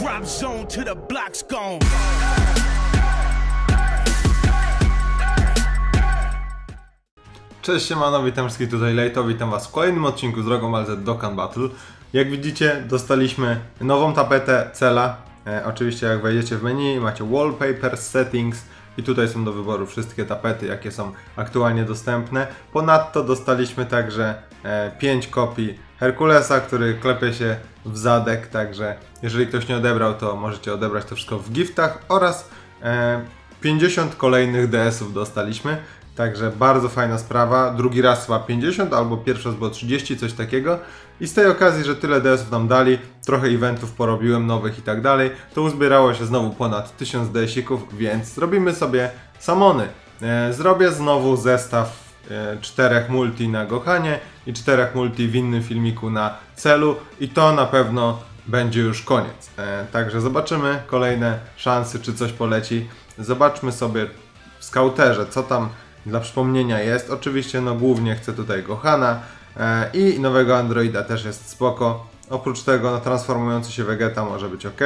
Drop zone to the block's gone. Cześć siemano, witam wszystkich tutaj Lejto, witam was w kolejnym odcinku z Drogą LZ Dokkan Battle. Jak widzicie, dostaliśmy nową tapetę Cela. E, oczywiście jak wejdziecie w menu, macie Wallpaper, Settings i tutaj są do wyboru wszystkie tapety, jakie są aktualnie dostępne. Ponadto dostaliśmy także 5 kopii Herkulesa, który klepie się w zadek, także jeżeli ktoś nie odebrał, to możecie odebrać to wszystko w giftach oraz e, 50 kolejnych DS-ów dostaliśmy. Także bardzo fajna sprawa. Drugi raz chyba 50, albo pierwszy raz było 30, coś takiego. I z tej okazji, że tyle DS-ów nam dali, trochę eventów porobiłem, nowych i tak dalej, to uzbierało się znowu ponad 1000 DS-ików, więc zrobimy sobie samony. E, zrobię znowu zestaw czterech multi na Gohanie i czterech multi w innym filmiku na celu i to na pewno będzie już koniec. E, także zobaczymy kolejne szanse, czy coś poleci. Zobaczmy sobie w skauterze, co tam dla przypomnienia jest. Oczywiście, no głównie chcę tutaj Gohana e, i nowego Androida też jest spoko. Oprócz tego, no, transformujący się Vegeta może być ok.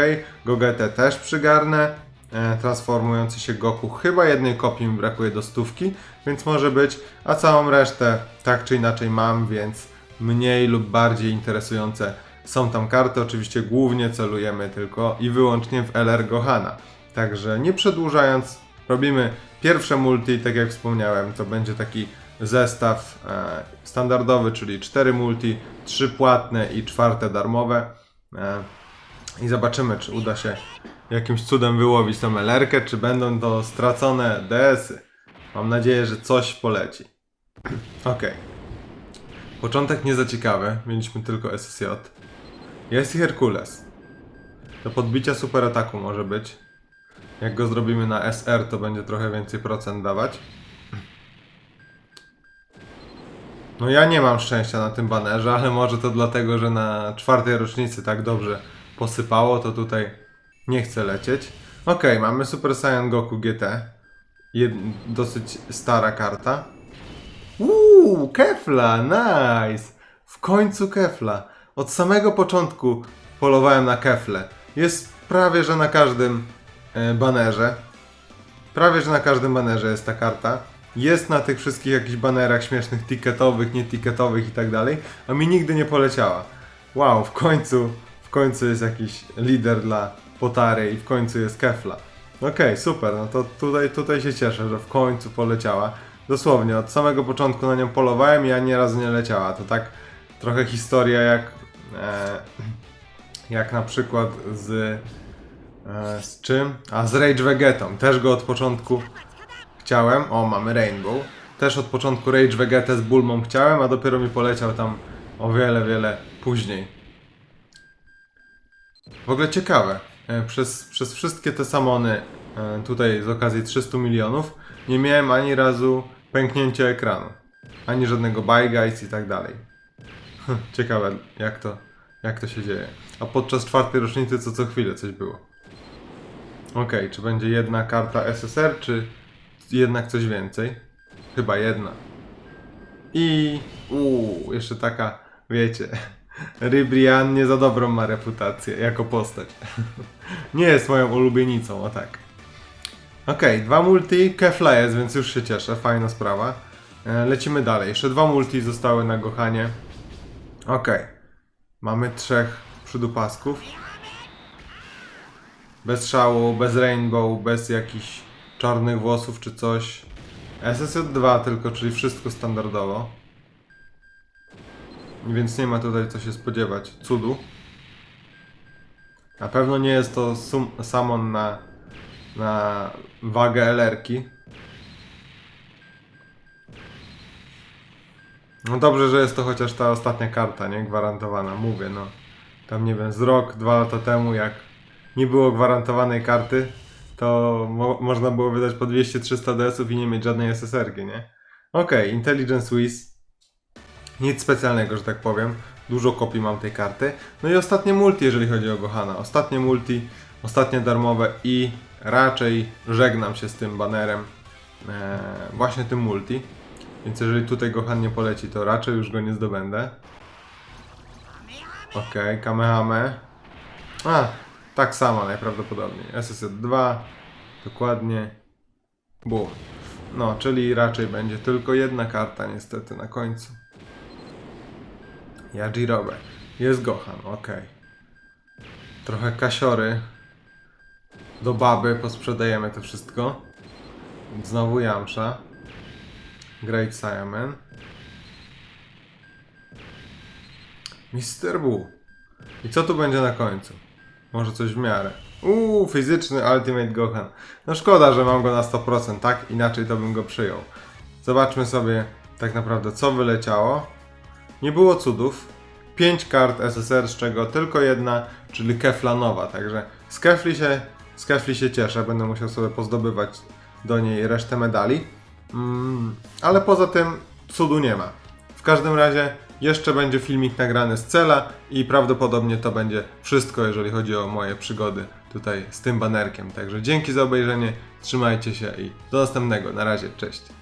Gogetę też przygarnę. E, transformujący się Goku chyba jednej kopii mi brakuje do stówki, więc może być. A całą resztę tak czy inaczej mam, więc mniej lub bardziej interesujące są tam karty. Oczywiście głównie celujemy tylko i wyłącznie w LR Gohana. Także nie przedłużając, robimy pierwsze multi, tak jak wspomniałem, to będzie taki zestaw e, standardowy, czyli 4 multi, 3 płatne i czwarte darmowe. E, I zobaczymy, czy uda się jakimś cudem wyłowić tą LR-kę, czy będą to stracone DS-y. Mam nadzieję, że coś poleci. Okej. Początek nie za ciekawy, mieliśmy tylko SSJ. Jest i Herkules. Do podbicia super ataku może być. Jak go zrobimy na SR, to będzie trochę więcej procent dawać. No ja nie mam szczęścia na tym banerze, ale może to dlatego, że na czwartej rocznicy tak dobrze posypało, to tutaj nie chcę lecieć. Okej, mamy Super Saiyan Goku GT. Jed dosyć stara karta. Uuu, Kefla, nice! W końcu Kefla. Od samego początku polowałem na Kefle. Jest prawie, że na każdym e, banerze. Prawie, że na każdym banerze jest ta karta. Jest na tych wszystkich jakichś banerach śmiesznych, ticketowych, nieticketowych i tak dalej, a mi nigdy nie poleciała. Wow, w końcu, w końcu jest jakiś lider dla Potary i w końcu jest Kefla. Okej, super, no to tutaj, tutaj się cieszę, że w końcu poleciała. Dosłownie, od samego początku na nią polowałem i ani razu nie leciała. To tak trochę historia jak, e, jak na przykład z, e, z czym? A z Rage Vegetą. Też go od początku chciałem. O, mamy Rainbow. Też od początku Rage Vegetę z Bulmą chciałem, a dopiero mi poleciał tam o wiele, wiele później. W ogóle ciekawe. E, Przez, przez wszystkie te samony e, tutaj z okazji 300 milionów nie miałem ani razu pęknięcia ekranu. Ani żadnego buy guys i tak dalej. Ciekawe jak to, jak to się dzieje. A podczas czwartej rocznicy co co chwilę coś było. Okej, czy będzie jedna karta SSR, czy jednak coś więcej? Chyba jedna. I uuu, jeszcze taka, wiecie, Ribrian nie za dobrą ma reputację jako postać. nie jest moją ulubienicą, o tak. Okej, dwa multi, Kefla jest, więc już się cieszę, fajna sprawa. E, Lecimy dalej, jeszcze dwa multi zostały na Gohanie. Okej, mamy trzech przydupasków. Bez szału, bez rainbow, bez jakichś czarnych włosów czy coś. SSJ2 tylko, czyli wszystko standardowo. Więc nie ma tutaj co się spodziewać cudu. Na pewno nie jest to sum, samon na, na wagę LR-ki. No dobrze, że jest to chociaż ta ostatnia karta, nie? Gwarantowana, mówię, no. Tam nie wiem, z rok, dwa lata temu, jak nie było gwarantowanej karty, to mo można było wydać po 200-300 DS-ów i nie mieć żadnej SSR-ki, nie? Okej, Intelligence Wiz. Nic specjalnego, że tak powiem. Dużo kopii mam tej karty. No i ostatnie multi, jeżeli chodzi o Gohana. Ostatnie multi, ostatnie darmowe i raczej żegnam się z tym banerem. Eee, właśnie tym multi. Więc jeżeli tutaj Gohan nie poleci, to raczej już go nie zdobędę. Okej, Kamehame. A, tak samo najprawdopodobniej. SSR 2, dokładnie. Boom. No, czyli raczej będzie tylko jedna karta niestety na końcu. Yajirobe. Jest Gohan, okej. Trochę kasiory. Do baby posprzedajemy to wszystko. Znowu Yamsha. Great Saiyaman. Mr. Buu. I co tu będzie na końcu? Może coś w miarę. Uuu, fizyczny Ultimate Gohan. No szkoda, że mam go na 100%, tak? Inaczej to bym go przyjął. Zobaczmy sobie tak naprawdę co wyleciało. Nie było cudów. 5 kart SSR, z czego tylko jedna, czyli Keflanowa. Także z Kefli się, z Kefli się cieszę. Będę musiał sobie pozdobywać do niej resztę medali. Mm, ale poza tym cudu nie ma. W każdym razie jeszcze będzie filmik nagrany z cela i prawdopodobnie to będzie wszystko, jeżeli chodzi o moje przygody tutaj z tym banerkiem. Także dzięki za obejrzenie, trzymajcie się i do następnego. Na razie, cześć.